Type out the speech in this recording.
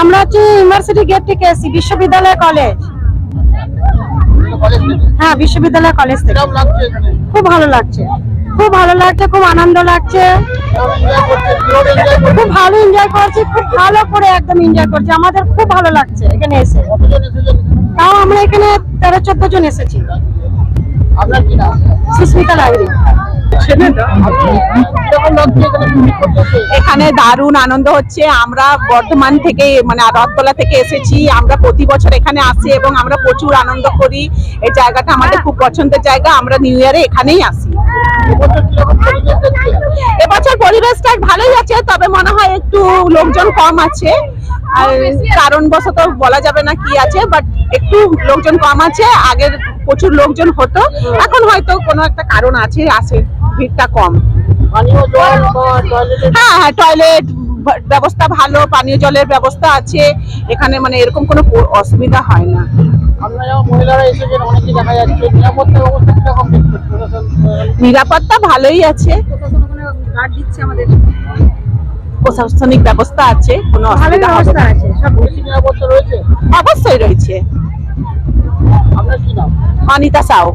আমরা হচ্ছে university gate থেকে এসেছি বিশ্ববিদ্যালয় কলেজ হ্যাঁ বিশ্ববিদ্যালয় কলেজ থেকে। খুব ভালো লাগছে। খুব ভালো লাগছে খুব আনন্দ লাগছে। খুব ভালো এনজয় করছি খুব ভালো করে একদম এনজয় করছি। আমাদের খুব ভালো লাগছে এখানে এসে। তাও আমরা এখানে তেরো চোদ্দ জন এসেছি। সুস্মিতা লাগছে এখানে দারুণ আনন্দ হচ্ছে। আমরা বর্ধমান থেকে মানে রথতলা থেকে এসেছি। আমরা প্রতি বছর এখানে আসি এবং আমরা প্রচুর আনন্দ করি। এই জায়গাটা আমাদের খুব পছন্দের জায়গা। আমরা নিউ ইয়ারে এখানেই আসি। এবছর পরিবেশটা ভালোই আছে, তবে মনে হয় একটু লোকজন কম আছে। আর কারণবশত বলা যাবে না কি আছে বাট একটু লোকজন কম আছে। আগের প্রচুর লোকজন হতো। এখন হয়তো কোনো একটা কারণ আছে আছে। ভিড়টা কম। পানীয় জল বা হ্যাঁ হ্যাঁ টয়লেট ব্যবস্থা ভালো পানীয় জলের ব্যবস্থা আছে। এখানে মানে এরকম কোনো অসুবিধা হয় না। আপনারা যেমন মহিলারা এসেছেন অনেকেই দেখা যাচ্ছে নিরাপত্তা ভালোই আছে। প্রশাসনিক ব্যবস্থা আছে কোনো অসুবিধা হবে না। আছে সব বেশি নিরাপত্তা রয়েছে? অবশ্যই রয়েছে। আপনার কি নাম? অনিতা সাউ।